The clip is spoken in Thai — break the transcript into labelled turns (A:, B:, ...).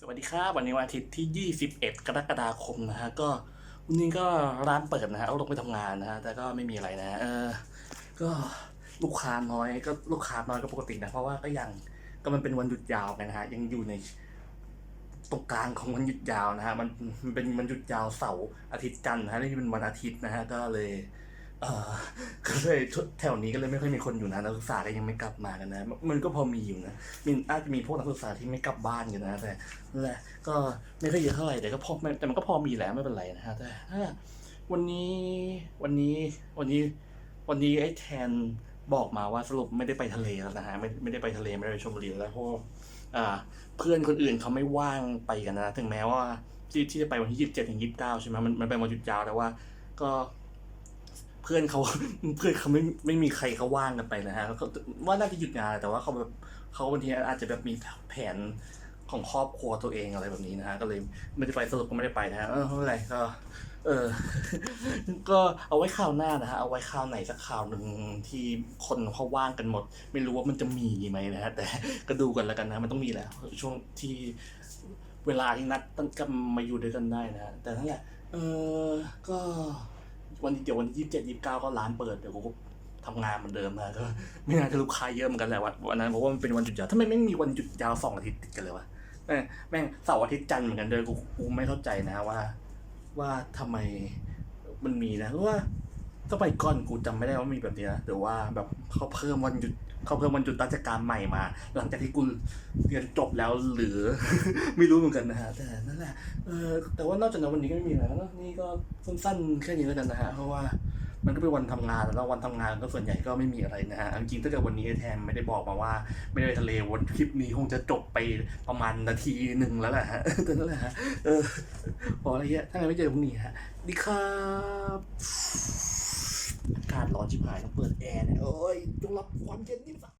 A: สวัสดีครับวันนี้วันอาทิตย์ที่ 21 กรกฎาคมนะฮะก็วันนี้ก็ร้านเปิดนะฮะเอาลงไปทำงานนะฮะแต่ก็ไม่มีอะไรนะฮะเออก็ลูกค้าน้อยก็ลูกค้าน้อยก็ปกตินะเพราะว่าก็ยังก็มันเป็นวันหยุดยาวกันนะฮะยังอยู่ในตรงกลางของวันหยุดยาวนะฮะมันมันเป็นวันหยุดยาวเสาร์อาทิตย์จันทร์นะฮะนี่เป็นวันอาทิตย์นะฮะก็เลย เออก็เลยแถวนี้ก็เลยไม่ค่อยมีคนอยู่นะนักศึกษาก็ยังไม่กลับมากันนะ มันก็พอมีอยู่นะมีอาจจะมีพวกนักศึกษาที่ไม่กลับบ้านกันนะแต่นั่นแหละก็ไม่ค่อยเยอะเท่าไหร่แต่ก็พอแต่มันก็พอมีแหละไม่เป็นไรนะฮะแต่วันนี้วันนี้วันนี้วันนี้ไอ้แทนบอกมาว่าสรุปไม่ได้ไปทะเลแล้วนะฮะไม่ไม่ได้ไปทะเลไม่ได้ไปชลบุรีแล้วเพราะว่าเพื่อนคนอื่นเขาไม่ว่างไปกันนะ ถึงแม้ว่าที่ที่จะไปวันที่ยี่สิบเจ็ดถึงยี่สิบเก้าใช่ไหมมันมันเป็นวันหยุดยาวแต่ว่าก็ เพื่อนเขาเพื่อนเขาไม่ไม่มีใครเขาว่างกันไปนะฮะแล้วก็ว่าน่าจะหยุดงานแต่ว่าเขาแบบเขาบางทีอาจจะแบบมีแผนของครอบครัวตัวเองอะไรแบบนี้นะฮะก็เลยไม่ได้ไปสรุปก็ไม่ได้ไปนะฮะเออไม่เป็นไรก็ เออ ก็เอาไว้ข่าวหน้านะฮะเอาไว้ข่าวไหนสักข่าวหนึ่งที่คนเขาว่างกันหมด ไม่รู้ว่ามันจะมีไหมนะฮะแต่ก็ดูกันแล้วกันนะมันต้องมีแหละช่วงที่เวลาที่นัดตั้งกันมาอยู่ด้วยกันได้นะฮะแต่นั่นแหละเออก็ วันที่เดี๋ยววันที่ยี่สิบเจ็ดยี่สิบเก้าก็ร้านเปิดเดี๋ยวกูก็ทำงานเหมือนเดิมนะก็ไม่น่าจะลูกค้าเยอะเหมือนกันแหละวันนั้นเพราะว่ามันเป็นวันหยุดยาวทำไมไม่มีวันหยุดยาวสองอาทิตย์ติดกันเลยวะแม่งเสาร์อาทิตย์จันทร์เหมือนกันเลยกูกูไม่เข้าใจนะว่า ว่าทำไมมันมีนะเพราะว่า สมัยก่อนกูจำไม่ได้ว่ามีแบบนี้นะแต่ว่าแบบเขาเพิ่มวันหยุดเขาเพิ่มวันหยุดราชการใหม่มา หลังจากที่กูเรียนจบแล้วหรือ ไม่รู้เหมือนกันนะฮะแต่นั่นแหละเออแต่ว่านอกจากนั้นวันนี้ก็ไม่มีอะไรแล้วนะนี่ก็สั้นๆแค่นี้แล้วกันนะฮะเพราะว่ามันก็เป็นวันทำงานแล้ววันทำงานก็ส่วนใหญ่ก็ไม่มีอะไรนะฮะเอาจริงๆถ้าเกิดวันนี้ไอแทนไม่ได้บอกมาว่า ไม่ได้ไปทะเลวันคลิปนี้คงจะจบไปประมาณนาทีหนึ่งแล้วแหละฮะ แต่นั่นแหละฮะเออพออะไรเงี้ยถ้าไงไม่เจอพรุ่งนี้ฮะดีครับอา ร้อนชิบหายต้องเปิดแอร์เนี่ยเอ้ยจงรับความเย็นนี่สัก